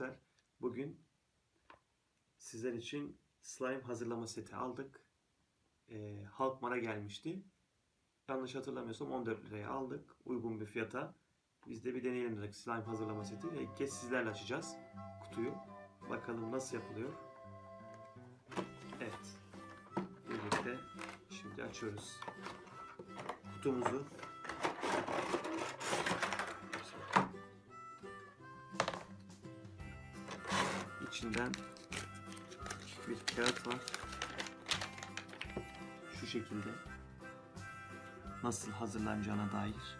arkadaşlar. Bugün sizler için slime hazırlama seti aldık. Ee, Halkmar'a gelmişti. Yanlış hatırlamıyorsam 14 liraya aldık. Uygun bir fiyata. Biz de bir deneyelim dedik slime hazırlama seti. İlk kez sizlerle açacağız kutuyu. Bakalım nasıl yapılıyor. Evet. Birlikte şimdi açıyoruz. Kutumuzu içinden bir kağıt var. Şu şekilde nasıl hazırlanacağına dair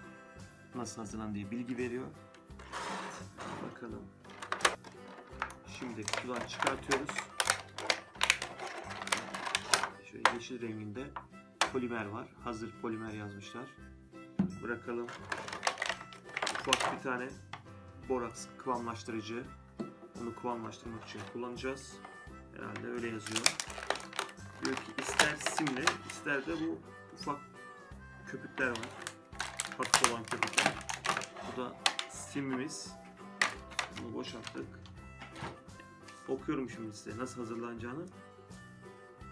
nasıl hazırlandığı bilgi veriyor. Bakalım. Şimdi kutudan çıkartıyoruz. Şöyle yeşil renginde polimer var. Hazır polimer yazmışlar. Bırakalım. Ufak bir tane boraks kıvamlaştırıcı. Onu kıvamlaştırmak için kullanacağız. Herhalde öyle yazıyor. Diyor ki ister simle ister de bu ufak köpükler var. Hafif olan köpükler. Bu da simimiz. Bunu boşalttık. Okuyorum şimdi size nasıl hazırlanacağını.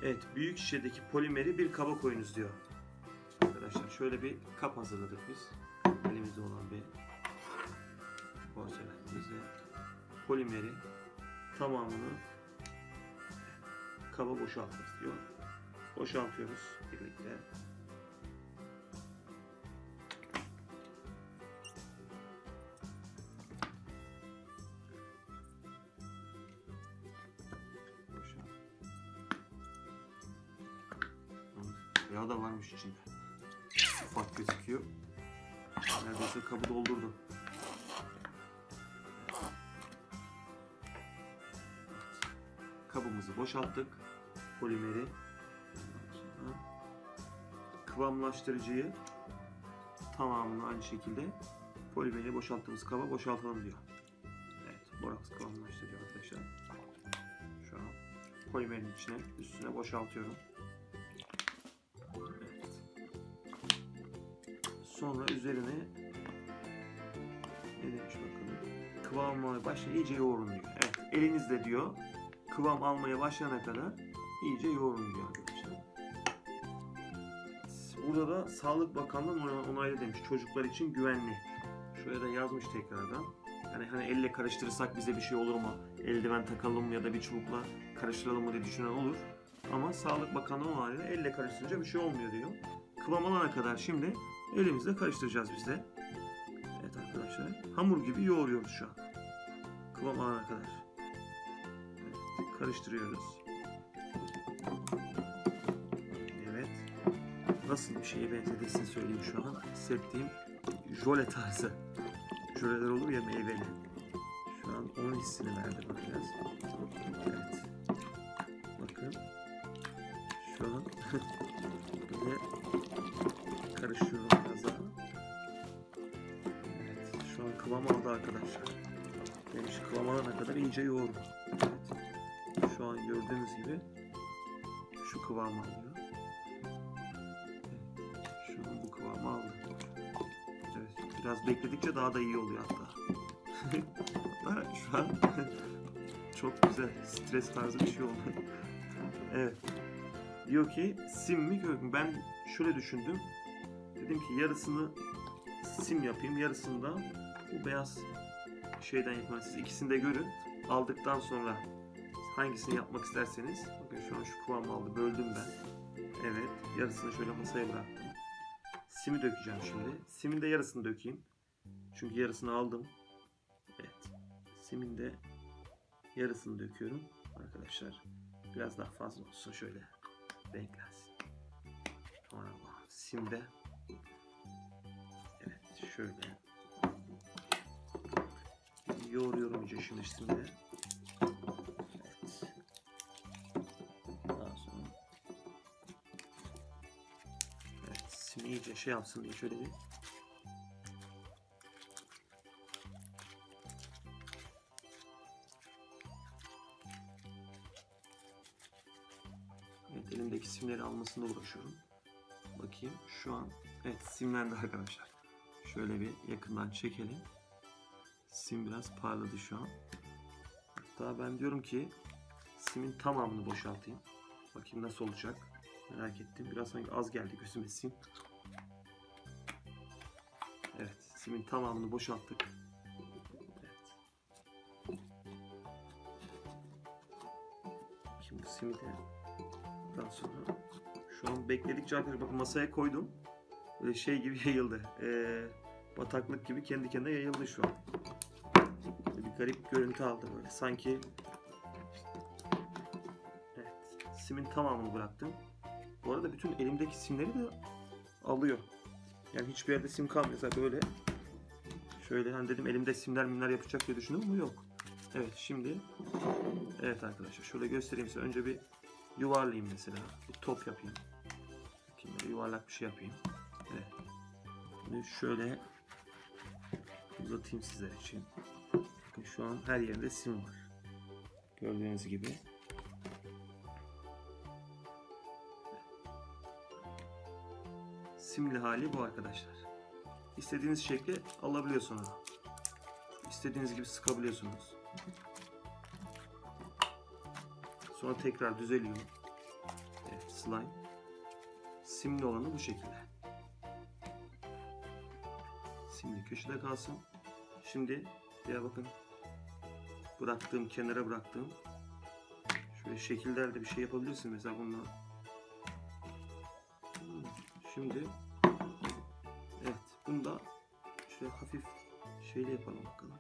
Evet, büyük şişedeki polimeri bir kaba koyunuz diyor. Arkadaşlar şöyle bir kap hazırladık biz. Elimizde olan polimeri tamamını kaba boşaltırız diyor. Boşaltıyoruz birlikte. Boşalt. Yağ da varmış içinde. Ufak gözüküyor. Neredeyse kabı doldurdu. Kabımızı boşalttık. Polimeri. Kıvamlaştırıcıyı tamamını aynı şekilde polimeri boşalttığımız kaba boşaltalım diyor. Evet, boraks kıvamlaştırıcı arkadaşlar. Şu an polimerin içine, üstüne boşaltıyorum. Evet. Sonra üzerine ne demiş bakalım. Kıvam almaya başla iyice yoğurun diyor. Evet, elinizle diyor kıvam almaya başlayana kadar iyice yoğurun diyor arkadaşlar. Burada da Sağlık Bakanlığı onaylı demiş. Çocuklar için güvenli. Şuraya da yazmış tekrardan. Yani hani elle karıştırırsak bize bir şey olur mu? Eldiven takalım mı ya da bir çubukla karıştıralım mı diye düşünen olur. Ama Sağlık Bakanlığı onaylı elle karıştırınca bir şey olmuyor diyor. Kıvam alana kadar şimdi elimizle karıştıracağız biz de. Evet arkadaşlar. Hamur gibi yoğuruyoruz şu an. Kıvam alana kadar karıştırıyoruz. Evet. Nasıl bir şeye benzediğini söyleyeyim şu an. Hissettiğim jöle tarzı. Jöleler olur ya meyveli. Şu an onun hissini verdi bana biraz. Evet. Bakın. Şu an böyle karışıyorum biraz daha. Evet. Şu an kıvam aldı arkadaşlar. Demiş kıvam alana kadar iyice yoğurun. An gördüğünüz gibi şu kıvamı alıyor. Evet, şu an bu kıvamı aldı. Evet, biraz bekledikçe daha da iyi oluyor hatta. hatta şu an çok güzel stres tarzı bir şey oldu. evet. Diyor ki sim mi kök mü? Ben şöyle düşündüm. Dedim ki yarısını sim yapayım, yarısını da bu beyaz şeyden yapayım. Siz ikisini de görün. Aldıktan sonra hangisini yapmak isterseniz. Bakın şu an şu kıvamı aldı. Böldüm ben. Evet. Yarısını şöyle masaya bıraktım. Simi dökeceğim şimdi. Simin de yarısını dökeyim. Çünkü yarısını aldım. Evet. Simin de yarısını döküyorum. Arkadaşlar biraz daha fazla olsun şöyle renklensin. Sonra simde evet şöyle yoğuruyorum iyice şimdi simde. İyice şey yapsın diye şöyle bir Evet elimdeki simleri almasına uğraşıyorum. Bakayım şu an evet simlendi arkadaşlar. Şöyle bir yakından çekelim. Sim biraz parladı şu an. Hatta ben diyorum ki simin tamamını boşaltayım. Bakayım nasıl olacak. Merak ettim. Biraz sanki az geldi gözüme sim. Simin tamamını boşalttık. Evet. Şimdi simi de daha sonra şu an bekledikçe arkadaşlar bakın masaya koydum. Böyle şey gibi yayıldı. Ee, bataklık gibi kendi kendine yayıldı şu an. Böyle bir garip görüntü aldı böyle. Sanki Evet. Simin tamamını bıraktım. Bu arada bütün elimdeki simleri de alıyor. Yani hiçbir yerde sim kalmıyor zaten böyle. Şöyle hani dedim elimde simler minler yapacak diye düşündüm ama yok. Evet şimdi Evet arkadaşlar şöyle göstereyim size. Önce bir yuvarlayayım mesela. Bir top yapayım. Bakayım yuvarlak bir şey yapayım. Evet. Şimdi şöyle uzatayım sizler için. Bakın şu an her yerde sim var. Gördüğünüz gibi. Simli hali bu arkadaşlar. İstediğiniz şekli alabiliyorsunuz. İstediğiniz gibi sıkabiliyorsunuz. Sonra tekrar düzeliyor. Evet, slime. Simli olanı bu şekilde. Simli köşede kalsın. Şimdi ya bakın bıraktığım kenara bıraktığım şöyle şekillerde bir şey yapabilirsin mesela bununla. Şimdi şöyle hafif şeyle yapalım bakalım.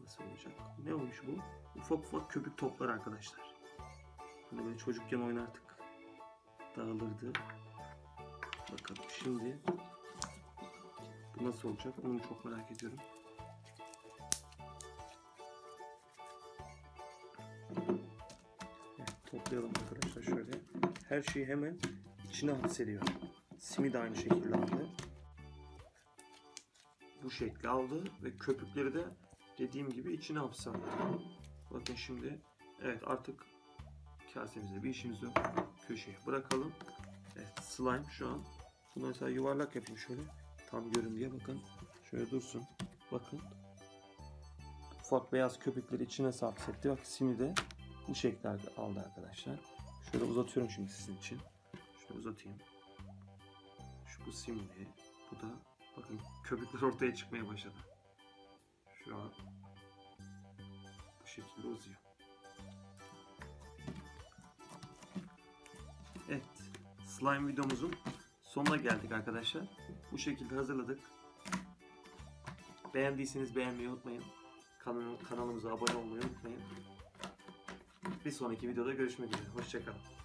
Nasıl olacak? Ne olmuş bu? Ufak ufak köpük toplar arkadaşlar. Hani böyle çocukken oynardık. Dağılırdı. Bakalım şimdi bu nasıl olacak? Onu çok merak ediyorum. Toplayalım arkadaşlar şöyle. Her şeyi hemen içine hapsediyor. Simi de aynı şekilde aldı. Bu şekli aldı ve köpükleri de dediğim gibi içine hapsaldı. Bakın şimdi evet artık kasemizde bir işimiz yok. Köşeye bırakalım. Evet slime şu an. Bunu mesela yuvarlak yapayım şöyle. Tam görün diye bakın. Şöyle dursun. Bakın. Ufak beyaz köpükleri içine hapsetti. Bak simi de bu şekilde aldı arkadaşlar. Şöyle uzatıyorum şimdi sizin için. Şöyle uzatayım. Şu bu simli. Bu da köpükler ortaya çıkmaya başladı. Şu an bu şekilde uzuyor. Evet. Slime videomuzun sonuna geldik arkadaşlar. Bu şekilde hazırladık. Beğendiyseniz beğenmeyi unutmayın. Kanal, kanalımıza abone olmayı unutmayın. Bir sonraki videoda görüşmek üzere. Hoşçakalın.